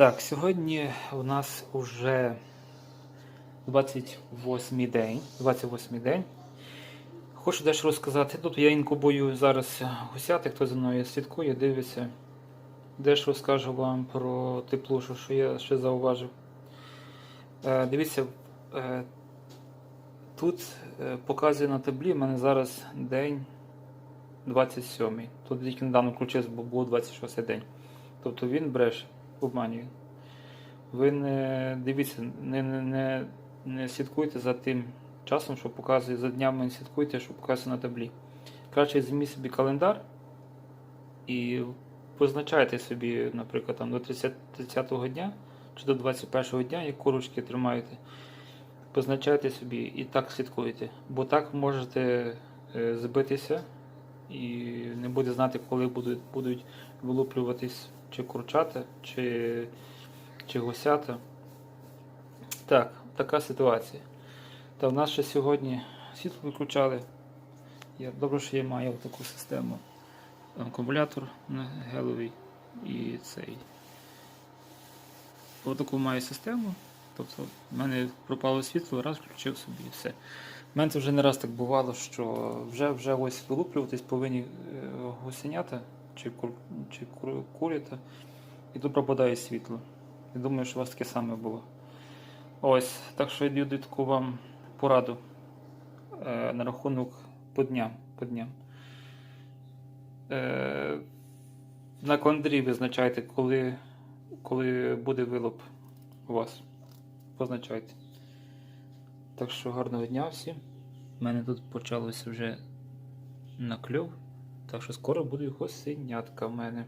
Так, сьогодні у нас вже 28 день. 28 день. Хочу дещо розказати. Тут я інкубую зараз гусяти, хто за мною слідкує, дивиться. Дещо розкажу вам про теплушу, що я ще зауважив. Е, дивіться, е, тут е, показує на таблі, в мене зараз день 27. Тут тільки недавно включився, бо був 26 день. Тобто він бреше, обманює. Ви не дивіться, не, не, не, не слідкуйте за тим часом, що показує, за днями не слідкуйте, що показує на таблі. Краще візьміть собі календар і позначайте собі, наприклад, там, до 30, 30-го дня чи до 21-го дня, як курочки тримаєте. Позначайте собі і так слідкуйте. Бо так можете е, збитися і не буде знати, коли будуть, будуть вилуплюватись чи курчата, чи, чи гусята. Так, така ситуація. Та в нас ще сьогодні світло виключали. Я, добре, що я маю таку систему. Акумулятор геловий і цей. Отаку маю систему. Тобто в мене пропало світло, раз включив собі і все. У мене це вже не раз так бувало, що вже вже ось вилуплюватись повинні е, гусенята чи, кур, чи кур, курята, і тут пропадає світло. Я думаю, що у вас таке саме було. Ось, так що я даю таку вам пораду е, на рахунок по дням. По дням. Е, на календарі визначайте, коли, коли буде вилуп у вас. Позначайте. Так що гарного дня всім. У мене тут почалося вже накльов. Так що скоро буде його синятка в мене.